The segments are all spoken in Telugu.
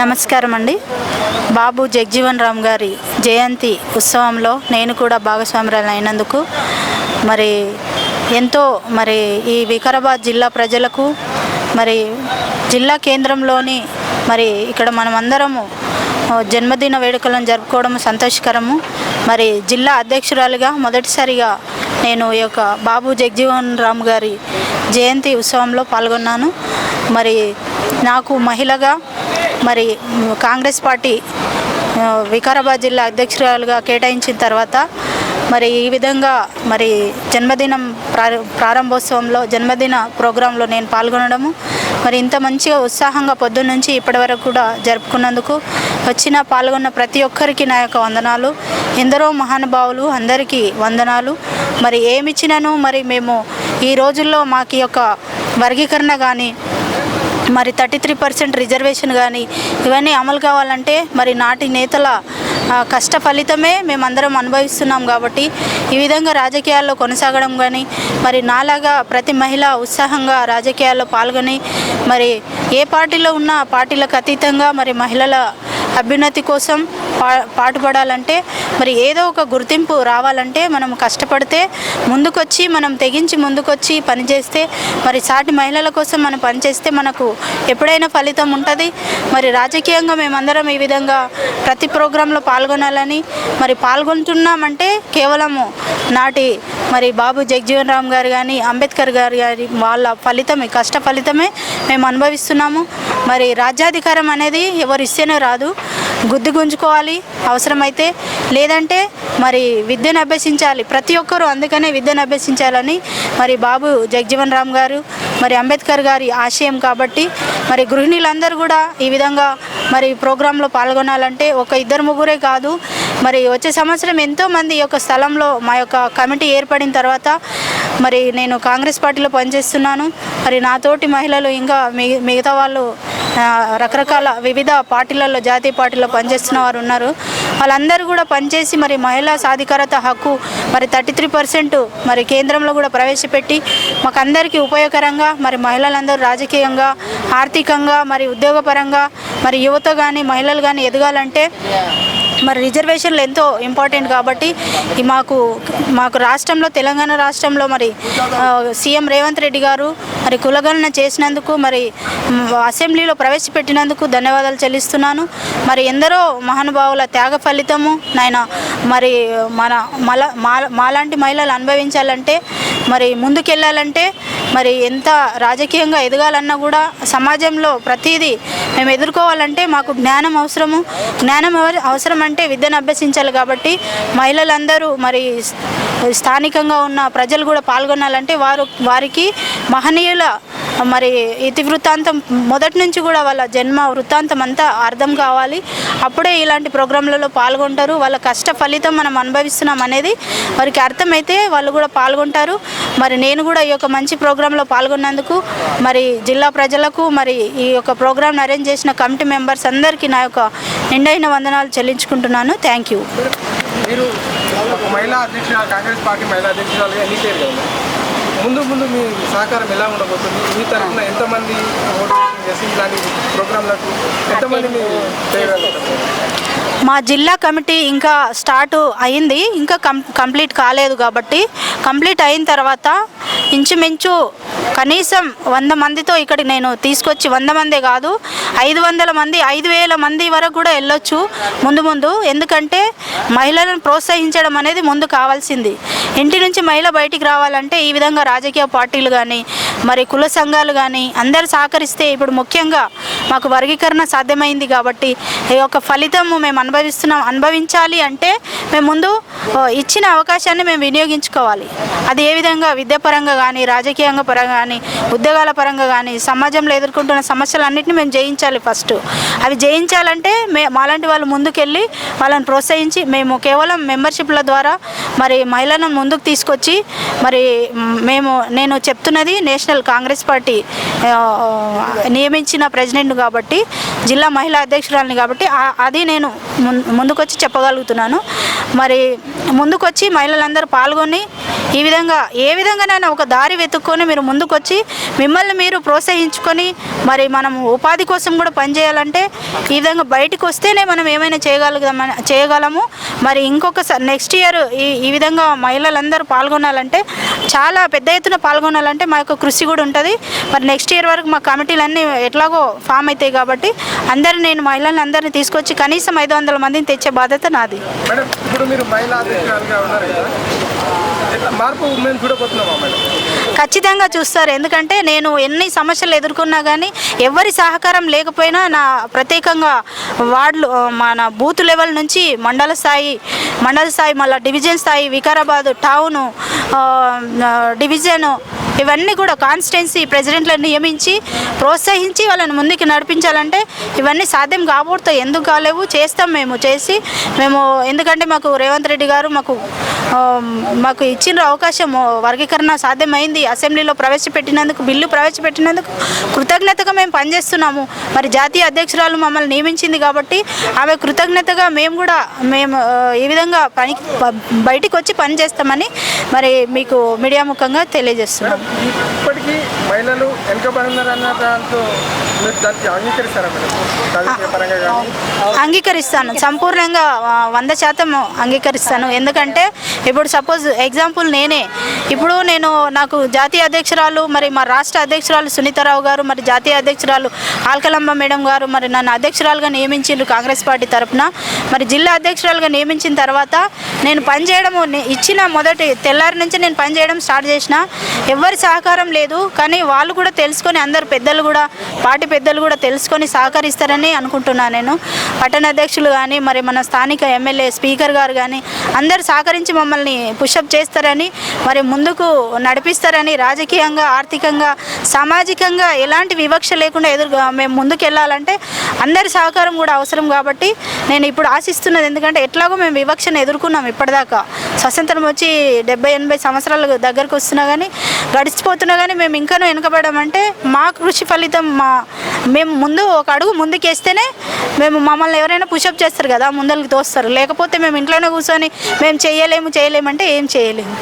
నమస్కారం అండి బాబు జగ్జీవన్ రామ్ గారి జయంతి ఉత్సవంలో నేను కూడా భాగస్వామురాలు అయినందుకు మరి ఎంతో మరి ఈ వికారాబాద్ జిల్లా ప్రజలకు మరి జిల్లా కేంద్రంలోని మరి ఇక్కడ మనమందరము జన్మదిన వేడుకలను జరుపుకోవడం సంతోషకరము. మరి జిల్లా అధ్యక్షురాలుగా మొదటిసారిగా నేను ఈ యొక్క బాబు జగ్జీవన్ రామ్ గారి జయంతి ఉత్సవంలో పాల్గొన్నాను. మరి నాకు మహిళగా మరి కాంగ్రెస్ పార్టీ వికారాబాద్ జిల్లా అధ్యక్షురాలుగా కేటాయించిన తర్వాత మరి ఈ విధంగా మరి జన్మదినం ప్రారంభోత్సవంలో జన్మదిన ప్రోగ్రాంలో నేను పాల్గొనడము మరి ఇంత మంచిగా ఉత్సాహంగా పొద్దున్న నుంచి ఇప్పటి వరకు కూడా జరుపుకున్నందుకు వచ్చిన పాల్గొన్న ప్రతి ఒక్కరికి నా యొక్క వందనాలు. ఎందరో మహానుభావులు అందరికీ వందనాలు. మరి ఏమిచ్చినను మరి మేము ఈ రోజుల్లో మాకు యొక్క వర్గీకరణ కానీ మరి థర్టీ త్రీ పర్సెంట్ రిజర్వేషన్ కానీ ఇవన్నీ అమలు కావాలంటే మరి నాటి నేతల కష్ట ఫలితమే మేమందరం అనుభవిస్తున్నాం కాబట్టి ఈ విధంగా రాజకీయాల్లో కొనసాగడం కానీ మరి నాలాగా ప్రతి మహిళ ఉత్సాహంగా రాజకీయాల్లో పాల్గొని మరి ఏ పార్టీలో ఉన్నా పార్టీలకు అతీతంగా మరి మహిళల అభ్యున్నతి కోసం పా పాటుపడాలంటే మరి ఏదో ఒక గుర్తింపు రావాలంటే మనం కష్టపడితే ముందుకొచ్చి మనం తెగించి ముందుకొచ్చి పనిచేస్తే మరి సాటి మహిళల కోసం మనం పనిచేస్తే మనకు ఎప్పుడైనా ఫలితం ఉంటుంది. మరి రాజకీయంగా మేమందరం ఈ విధంగా ప్రతి ప్రోగ్రాంలో పాల్గొనాలని మరి పాల్గొంటున్నామంటే కేవలము నాటి మరి బాబు జగజీవన్ రామ్ గారు కానీ అంబేద్కర్ గారు గారి వాళ్ళ ఫలితమే కష్ట ఫలితమే మేము అనుభవిస్తున్నాము. మరి రాజ్యాధికారం అనేది ఎవరు ఇస్తేనే రాదు. గుద్దు గుంజుకోవాలి అవసరమైతే. లేదంటే మరి విద్యను అభ్యసించాలి. ప్రతి ఒక్కరూ అందుకనే విద్యను అభ్యసించాలని మరి బాబు జగ్జీవన్ రామ్ గారు మరి అంబేద్కర్ గారి ఆశయం కాబట్టి మరి గృహిణులందరూ కూడా ఈ విధంగా మరి ప్రోగ్రాంలో పాల్గొనాలంటే ఒక ఇద్దరు ముగ్గురే కాదు మరి వచ్చే సంవత్సరం ఎంతోమంది ఈ యొక్క స్థలంలో మా యొక్క కమిటీ ఏర్పడిన తర్వాత మరి నేను కాంగ్రెస్ పార్టీలో పనిచేస్తున్నాను. మరి నాతోటి మహిళలు ఇంకా మిగ- మిగతా వాళ్ళు రకరకాల వివిధ పార్టీలలో జాతీయ పార్టీలో పనిచేస్తున్న వారు ఉన్నారు. వాళ్ళందరూ కూడా పనిచేసి మరి మహిళా సాధికారత హక్కు మరి థర్టీ త్రీ పర్సెంట్ మరి కేంద్రంలో కూడా ప్రవేశపెట్టి మాకు అందరికీ ఉపయోగకరంగా మరి మహిళలందరూ రాజకీయంగా ఆర్థికంగా మరి ఉద్యోగపరంగా మరి యువత కానీ మహిళలు కానీ ఎదగాలంటే మరి రిజర్వేషన్లు ఎంతో ఇంపార్టెంట్ కాబట్టి మాకు మాకు రాష్ట్రంలో తెలంగాణ రాష్ట్రంలో మరి సీఎం రేవంత్ రెడ్డి గారు మరి కులగణన చేసినందుకు మరి అసెంబ్లీలో ప్రవేశపెట్టినందుకు ధన్యవాదాలు చెల్లిస్తున్నాను. మరి ఎందరో మహానుభావుల త్యాగ ఫలితము నాయన మరి మన మల మాలాంటి మహిళలు అనుభవించాలంటే మరి ముందుకెళ్ళాలంటే మరి ఎంత రాజకీయంగా ఎదగాలన్నా కూడా సమాజంలో ప్రతిదీ మేము ఎదుర్కోవాలంటే మాకు జ్ఞానం అవసరము. జ్ఞానం అవసరం అంటే విద్యను అభ్యసించాలి కాబట్టి మహిళలందరూ మరి స్థానికంగా ఉన్న ప్రజలు కూడా పాల్గొనాలంటే వారు వారికి మహనీయుల మరి ఇతి వృత్తాంతం మొదటి నుంచి కూడా వాళ్ళ జన్మ వృత్తాంతం అంతా అర్థం కావాలి. అప్పుడే ఇలాంటి ప్రోగ్రాంలలో పాల్గొంటారు. వాళ్ళ కష్ట ఫలితం మనం అనుభవిస్తున్నాం అనేది వారికి అర్థమైతే వాళ్ళు కూడా పాల్గొంటారు. మరి నేను కూడా ఈ యొక్క మంచి ప్రోగ్రాంలో పాల్గొన్నందుకు మరి జిల్లా ప్రజలకు మరి ఈ యొక్క ప్రోగ్రాం అరేంజ్ చేసిన కమిటీ మెంబర్స్ అందరికీ నా యొక్క నిండైన వందనాలు చెల్లించుకుంటున్నాను. Thank you. మీరు మహిళా అధ్యక్షురాలు కాంగ్రెస్ పార్టీ మహిళా అధ్యక్షురాలుగా ఎన్నికయ్యారు కదా? ముందు ముందు మీ సహకారం ఎలా ఉండబోతుంది? మీ తరఫున ఎంతమంది మోటివేషన్ చేసి ఇలాంటి ప్రోగ్రాంలకు ఎంతమంది మీరు చేయగలుగుతారు మా జిల్లా కమిటీ ఇంకా స్టార్ట్ అయింది. ఇంకా కం కంప్లీట్ కాలేదు కాబట్టి కంప్లీట్ అయిన తర్వాత ఇంచుమించు కనీసం వంద మందితో ఇక్కడ నేను తీసుకొచ్చి వంద మందే కాదు ఐదు వందల మంది ఐదు వేల మంది వరకు కూడా వెళ్ళొచ్చు ముందు ముందు. ఎందుకంటే మహిళలను ప్రోత్సహించడం అనేది ముందు కావాల్సింది. ఇంటి నుంచి మహిళ బయటికి రావాలంటే ఈ విధంగా రాజకీయ పార్టీలు కానీ మరి కుల సంఘాలు కానీ అందరు సహకరిస్తే ఇప్పుడు ముఖ్యంగా మాకు వర్గీకరణ సాధ్యమైంది కాబట్టి ఈ యొక్క ఫలితము మేము అనుభవిస్తున్నాం అనుభవించాలి అంటే మేము ముందు ఇచ్చిన అవకాశాన్ని మేము వినియోగించుకోవాలి. అది ఏ విధంగా విద్యాపరంగా కానీ రాజకీయంగా పరంగా కానీ ఉద్యోగాల పరంగా కానీ సమాజంలో ఎదుర్కొంటున్న సమస్యలన్నింటినీ మేము జయించాలి ఫస్ట్. అవి జయించాలంటే మే మాలాంటి వాళ్ళు ముందుకెళ్ళి వాళ్ళని ప్రోత్సహించి మేము కేవలం మెంబర్షిప్ల ద్వారా మరి మహిళలను ముందుకు తీసుకొచ్చి మరి మేము నేను చెప్తున్నది నేషనల్ కాంగ్రెస్ పార్టీ నియమించిన ప్రెసిడెంట్ కాబట్టి జిల్లా మహిళా అధ్యక్షురాలిని కాబట్టి అది నేను ముందుకొచ్చి చెప్పగలుగుతున్నాను. మరి ముందుకొచ్చి మహిళలందరూ పాల్గొని ఈ విధంగా ఏ విధంగానైనా ఒక దారి వెతుక్కొని మీరు ముందుకొచ్చి మిమ్మల్ని మీరు ప్రోత్సహించుకొని మరి మనం ఉపాధి కోసం కూడా పనిచేయాలంటే ఈ విధంగా బయటకు వస్తేనే మనం ఏమైనా చేయగలుగుతామని చేయగలము. మరి ఇంకొక నెక్స్ట్ ఇయర్ ఈ ఈ విధంగా మహిళలందరూ పాల్గొనాలంటే చాలా పెద్ద ఎత్తున పాల్గొనాలంటే మా యొక్క కృషి కూడా ఉంటుంది. మరి నెక్స్ట్ ఇయర్ వరకు మా కమిటీలన్నీ ఎట్లాగో ఫామ్ అవుతాయి కాబట్టి అందరిని నేను మహిళలను అందరినీ తీసుకొచ్చి కనీసం ఐదు వందల మందిని తెచ్చే బాధ్యత నాది. ఖచ్చితంగా చూస్తారు. ఎందుకంటే నేను ఎన్ని సమస్యలు ఎదుర్కొన్నా కానీ ఎవరి సహకారం లేకపోయినా నా ప్రత్యేకంగా వార్డులు మన బూత్ లెవెల్ నుంచి మండల స్థాయి మండల స్థాయి మళ్ళీ డివిజన్ స్థాయి వికారాబాద్ టౌను డివిజను ఇవన్నీ కూడా కాన్స్టిట్యున్సీ ప్రెసిడెంట్లను నియమించి ప్రోత్సహించి వాళ్ళని ముందుకు నడిపించాలంటే ఇవన్నీ సాధ్యం కాబోతాయి ఎందుకు కాలేవు? చేస్తాం మేము చేసి మేము ఎందుకంటే మాకు రేవంత్ రెడ్డి గారు మాకు మాకు ఇచ్చిన అవకాశం వర్గీకరణ సాధ్యమైంది. అసెంబ్లీలో ప్రవేశపెట్టినందుకు బిల్లు ప్రవేశపెట్టినందుకు కృతజ్ఞతగా మేము పనిచేస్తున్నాము. మరి జాతీయ అధ్యక్షురాలు మమ్మల్ని నియమించింది కాబట్టి ఆమె కృతజ్ఞతగా మేము కూడా మేము ఈ విధంగా పని బయటికి వచ్చి పని చేస్తామని మరి మీకు మీడియా ముఖంగా తెలియజేస్తున్నాం. ఇప్పటికీ మహిళలు వెనుకబడి ఉన్నారన్న దాంతో మీరు దానికి అంగీకరిస్తారా మేడం? రాజకీయ పరంగా కానీ? అంగీకరిస్తాను. సంపూర్ణంగా వంద శాతం అంగీకరిస్తాను. ఎందుకంటే ఇప్పుడు సపోజ్ ఎగ్జాంపుల్ నేనే. ఇప్పుడు నేను నాకు జాతీయ అధ్యక్షురాలు మరి మా రాష్ట్ర అధ్యక్షురాలు సునీతారావు గారు మరి జాతీయ అధ్యక్షురాలు ఆల్కలంబ మేడం గారు మరి నన్ను అధ్యక్షురాలుగా నియమించిండ్రు కాంగ్రెస్ పార్టీ తరపున. మరి జిల్లా అధ్యక్షురాలుగా నియమించిన తర్వాత నేను పనిచేయడం ఇచ్చిన మొదటి తెల్లారి నుంచి నేను పనిచేయడం స్టార్ట్ చేసిన. ఎవరి సహకారం లేదు. కానీ వాళ్ళు కూడా తెలుసుకొని అందరు పెద్దలు కూడా పార్టీ పెద్దలు కూడా తెలుసుకొని సహకరిస్తారని అనుకుంటున్నాను నేను. పట్టణ అధ్యక్షులు కానీ మరి మన స్థానిక ఎమ్మెల్యే స్పీకర్ గారు కానీ అందరు సహకరించి మమ్మల్ని పుషప్ చేస్తారని మరి ముందుకు నడిపిస్తారని రాజకీయంగా ఆర్థికంగా సామాజికంగా ఎలాంటి వివక్ష లేకుండా ఎదురు మేము ముందుకు వెళ్ళాలంటే అందరి సహకారం కూడా అవసరం కాబట్టి నేను ఇప్పుడు ఆశిస్తున్నది ఎందుకంటే ఎట్లాగో మేము వివక్షను ఎదుర్కొన్నాం ఇప్పటిదాకా. స్వతంత్రం వచ్చి డెబ్బై ఎనభై సంవత్సరాల దగ్గరకు వస్తున్నా కానీ గడిచిపోతున్నా కానీ మేము ఇంకానూ వెనుకబడమంటే మా కృషి ఫలితం మా మేము ముందు ఒక అడుగు ముందుకేస్తేనే మేము మమ్మల్ని ఎవరైనా పుషప్ చేస్తారు కదా ముందరికి తోస్తారు. లేకపోతే మేము ఇంట్లోనే కూర్చొని మేము చేయలేము చేయలేమంటే ఏం చేయలేము.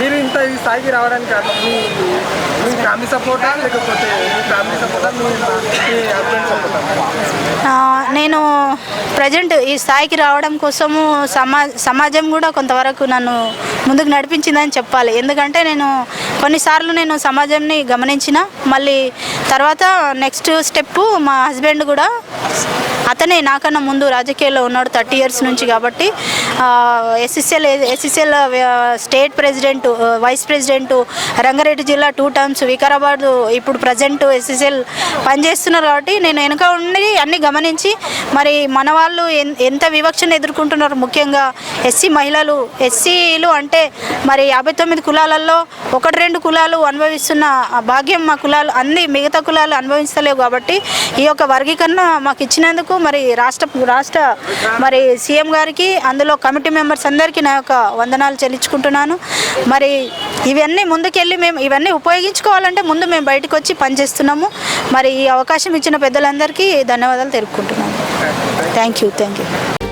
మీరు ఇంత ఈ స్థాయికి రావడానికి కారణం మీ మీ ఫ్యామిలీ సపోర్టా? లేకపోతే మీ ఫ్యామిలీ సపోర్టా? మీ మీ హస్బెండ్ సపోర్టా? ఆ, నేను ప్రజెంట్ ఈ స్థాయికి రావడం కోసము సమా సమాజం కూడా కొంతవరకు నన్ను ముందుకు నడిపించిందని చెప్పాలి. ఎందుకంటే నేను కొన్నిసార్లు నేను సమాజంని గమనించిన మళ్ళీ తర్వాత నెక్స్ట్ స్టెప్ మా హస్బెండ్ కూడా అతనే నాకన్నా ముందు రాజకీయాల్లో ఉన్నాడు థర్టీ ఇయర్స్ నుంచి కాబట్టి SSL SSL state president vice president Rangareddy జిల్లా టూ టర్మ్స్ వికారాబాద్ ఇప్పుడు ప్రజెంట్ ఎస్ఎస్ఎల్ పనిచేస్తున్నారు కాబట్టి నేను వెనుక ఉండి అన్ని గమనించి మరి మన వాళ్ళు ఎంత వివక్షను ఎదుర్కొంటున్నారు? ముఖ్యంగా ఎస్సీ మహిళలు ఎస్సీలు అంటే మరి యాభై తొమ్మిది కులాలలో ఒకటి రెండు కులాలు అనుభవిస్తున్న భాగ్యం మా కులాలు అన్ని మిగతా కులాలు అనుభవిస్తలేవు కాబట్టి ఈ యొక్క వర్గీకరణ మాకు ఇచ్చినందుకు మరి రాష్ట్ర రాష్ట్ర మరి సీఎం గారికి అందులో కమిటీ మెంబర్స్ అందరికీ నా యొక్క వందనాలు చెల్లించుకుంటున్నాను. మరి ఇవన్నీ ముందుకెళ్ళి మేము ఇవన్నీ ఉపయోగించుకోవాలంటే ముందు మేము బయటకు వచ్చి పనిచేస్తున్నాము. మరి ఈ అవకాశం ఇచ్చిన పెద్దలందరికీ ధన్యవాదాలు తెలుపుకుంటున్నాను. Thank you thank you